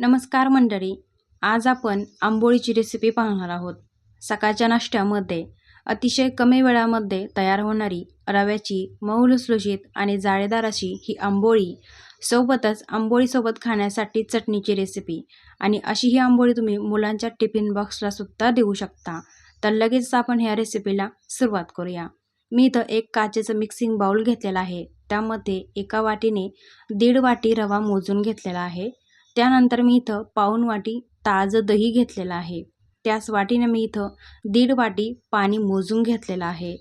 नमस्कार मंडळी आज आपण आंबोळीची रेसिपी पाहणार आहोत. सकाळच्या नाश्त्यामध्ये अतिशय कमी वेळामध्ये तयार होणारी रव्याची मऊ लुसलुशीत आणि जाळेदार अशी ही आंबोळी सोबतच आंबोळीसोबत खाण्यासाठी चटणीची रेसिपी आणि अशी ही आंबोळी तुम्ही मुलांच्या टिफिन बॉक्सला सुद्धा देऊ शकता. तर लगेच आपण ह्या रेसिपीला सुरुवात करूया. मी इथं एक काचेचं मिक्सिंग बाउल घेतलेला आहे. त्यामध्ये एका वाटीने दीड वाटी रवा मोजून घेतलेला आहे. त्यानंतर मी इथं पाऊण वाटी ताजं दही घेतलेलं आहे. त्याच वाटीने मी इथं दीड वाटी पाणी मोजून घेतलेलं आहे.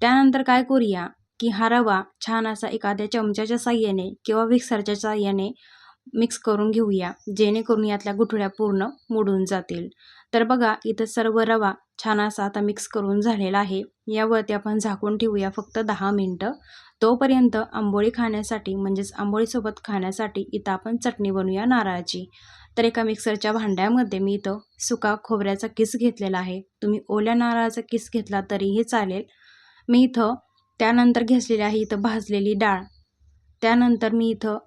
त्यानंतर काय करूया की हा रवा छान असा एखाद्या चमच्याच्या साह्याने किंवा विक्सरच्या साह्याने मिक्स करून घेऊया जेणेकरून यातल्या गुठळ्या पूर्ण मोडून जातील. तर बघा इथं सर्व रवा छान असा आता मिक्स करून झालेला आहे. यावरती आपण झाकून ठेवूया फक्त दहा मिनटं. तोपर्यंत आंबोळी खाण्यासाठी म्हणजेच आंबोळीसोबत खाण्यासाठी इथं आपण चटणी बनवूया नारळाची. तर एका मिक्सरच्या भांड्यामध्ये मी इथं सुका खोबऱ्याचा किस घेतलेला आहे. तुम्ही ओल्या नारळाचा किस घेतला तरीही चालेल. मी इथं त्यानंतर घेतलेली आहे इथं भाजलेली डाळ. त्यानंतर मी इथं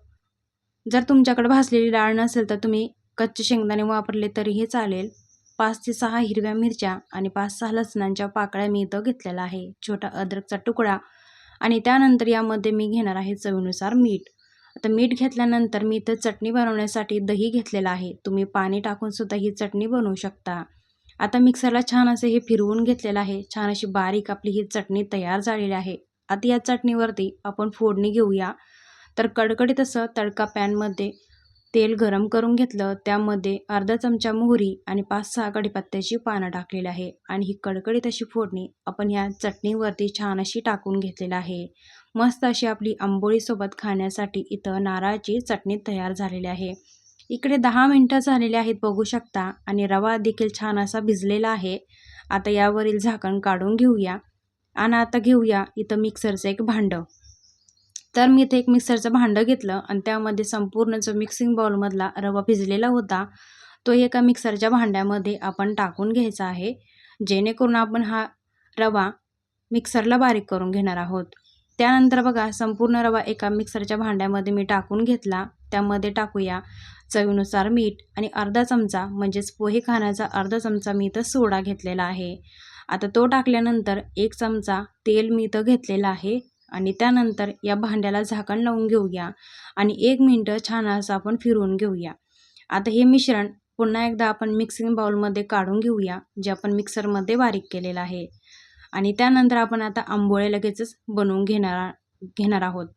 जर तुमच्याकडे भाजलेली डाळ नसेल तर तुम्ही कच्चे शेंगदाणे वापरले तरीही चालेल. पाच ते सहा हिरव्या मिरच्या आणि पाच सहा लसणांच्या पाकळ्या मी इथं घेतलेला आहे. छोटा अद्रकचा तुकडा आणि त्यानंतर यामध्ये मी घेणार आहे चवीनुसार मीठ. आता मीठ घेतल्यानंतर मी इथं चटणी बनवण्यासाठी दही घेतलेलं आहे. तुम्ही पाणी टाकूनसुद्धा ही चटणी बनवू शकता. आता मिक्सरला छान असे हे फिरवून घेतलेलं आहे. छान अशी बारीक आपली ही चटणी तयार झालेली आहे. आता या चटणीवरती आपण फोडणी घेऊया. तर कडकडीत असं तडका पॅनमध्ये तेल गरम करून घेतलं. त्यामध्ये अर्धा चमचा मोहरी आणि पाच सहा कडीपत्त्याची पानं टाकलेली आहे आणि ही कडकडीत अशी फोडणी आपण ह्या चटणीवरती छान अशी टाकून घेतलेली आहे. मस्त अशी आपली आंबोळीसोबत खाण्यासाठी इथं नारळाची चटणी तयार झालेली आहे. इकडे दहा मिनटं झालेली आहेत बघू शकता आणि रवा देखील छान असा भिजलेला आहे. आता यावरील झाकण काढून घेऊया. आणि आता घेऊया इथं मिक्सरचं एक भांडं. तर मी इथे एक मिक्सरचं भांडं घेतलं आणि त्यामध्ये संपूर्ण जो मिक्सिंग बाउलमधला रवा भिजलेला होता तो एका मिक्सरच्या भांड्यामध्ये आपण टाकून घ्यायचा आहे जेणेकरून आपण हा रवा मिक्सरला बारीक करून घेणार आहोत. त्यानंतर बघा संपूर्ण रवा एका मिक्सरच्या भांड्यामध्ये मी टाकून घेतला. त्यामध्ये टाकूया चवीनुसार मीठ आणि अर्धा चमचा म्हणजेच पोहे खाण्याचा अर्धा चमचा मी इथं सोडा घेतलेला आहे. आता तो टाकल्यानंतर एक चमचा तेल मी इथं घेतलेला आहे. आणि त्यानंतर या भांड्याला झाकण लावून घेऊया आणि एक मिनटं छान असं आपण फिरवून घेऊया. आता हे मिश्रण पुन्हा एकदा आपण मिक्सिंग बाउलमध्ये काढून घेऊया जे आपण मिक्सरमध्ये बारीक केलेलं आहे. आणि त्यानंतर आपण आता आंबोळे लगेचच बनवून घेणार घेणार आहोत.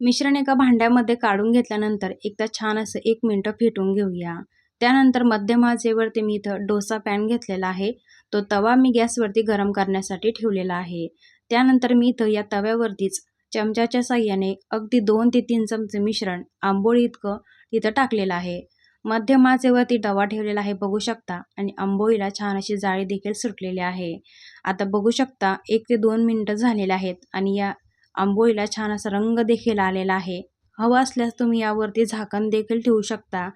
मिश्रण एका भांड्यामध्ये काढून घेतल्यानंतर एकदा छान असं एक मिनटं फेटून घेऊया. त्यानंतर मध्यम आचेवरती मी इथं डोसा पॅन घेतलेला आहे. तो तवा मी गॅसवरती गरम करण्यासाठी ठेवलेला आहे. त्यानंतर मी इथं या तव्यावरतीच चमच्याच्या साह्याने अगदी दोन ते तीन चमचे मिश्रण आंबोळी इतकं तिथं टाकलेलं आहे. मध्यम आचेवरती तवा ठेवलेला आहे बघू शकता आणि आंबोळीला छान अशी जाळी देखील सुटलेली आहे. आता बघू शकता एक ते दोन मिनटं झालेले आहेत आणि या आंबोळीला छान असा रंग देखील आलेला आहे. हवा असल्यास तुम्ही यावरती झाकण देखील ठेवू शकता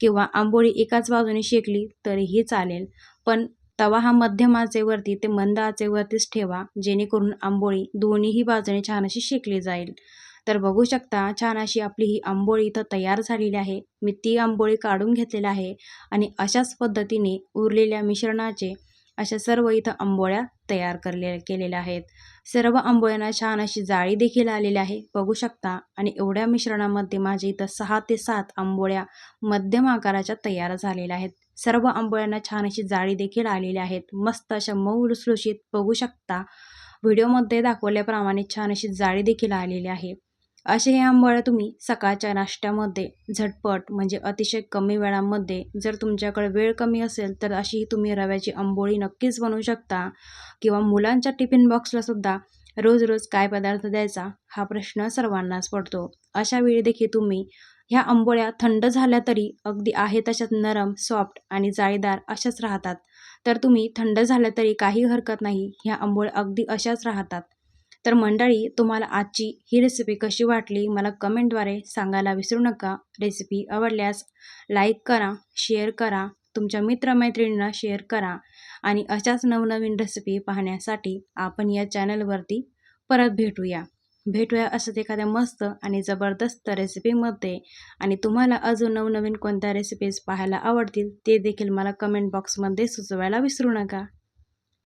किंवा आंबोळी एकाच बाजूने शेकली तरीही चालेल. पण तवा हा मध्यम आचेवरती ते मंद आचेवरतीच ठेवा जेणेकरून आंबोळी दोन्हीही बाजूने छान अशी शेकली जाईल. तर बघू शकता छान अशी आपली ही आंबोळी इथं तयार झालेली आहे. मी ती आंबोळी काढून घेतलेली आहे आणि अशाच पद्धतीने उरलेल्या मिश्रणाचे अशा सर्व इथं आंबोळ्या तयार करले केलेल्या आहेत. सर्व आंबोळ्यांना छान अशी जाळी देखील आलेली आहे. बघू शकता आणि एवढ्या मिश्रणामध्ये माझे इथं सहा ते सात आंबोळ्या मध्यम आकाराच्या तयार झालेल्या आहेत. सर्व आंबोळ्यांना छान अशी जाळी देखील आलेली आहेत. मस्त अशा मऊ लुसलुशीत बघू शकता. व्हिडिओमध्ये दाखवल्याप्रमाणे छान अशी जाळी देखील आलेली आहे. असे हे आंबोळ्या तुम्ही सकाळच्या नाश्त्यामध्ये झटपट म्हणजे अतिशय कमी वेळामध्ये जर तुमच्याकडे वेळ कमी असेल तर अशी तुम्ही रव्याची आंबोळी नक्कीच बनवू शकता. किंवा मुलांच्या टिफिन बॉक्सलासुद्धा रोज रोज काय पदार्थ द्यायचा हा प्रश्न सर्वांनाच पडतो. अशा वेळी देखील तुम्ही ह्या आंबोळ्या थंड झाल्या तरी अगदी आहे तशाच नरम सॉफ्ट आणि जाळीदार अशाच राहतात. तर तुम्ही थंड झाल्या तरी काही हरकत नाही ह्या आंबोळ्या अगदी अशाच राहतात. तर मंडळी तुम्हाला आजची ही रेसिपी कशी वाटली मला कमेंटद्वारे सांगायला विसरू नका. रेसिपी आवडल्यास लाईक करा शेअर करा तुमच्या मित्रमैत्रिणींना शेअर करा आणि अशाच नवनवीन रेसिपी पाहण्यासाठी आपण या चॅनलवरती परत भेटूया. भेटूया असंच एखाद्या मस्त आणि जबरदस्त रेसिपीमध्ये आणि तुम्हाला अजून नवनवीन कोणत्या रेसिपीज पाहायला आवडतील ते देखील मला कमेंट बॉक्समध्ये सुचवायला विसरू नका.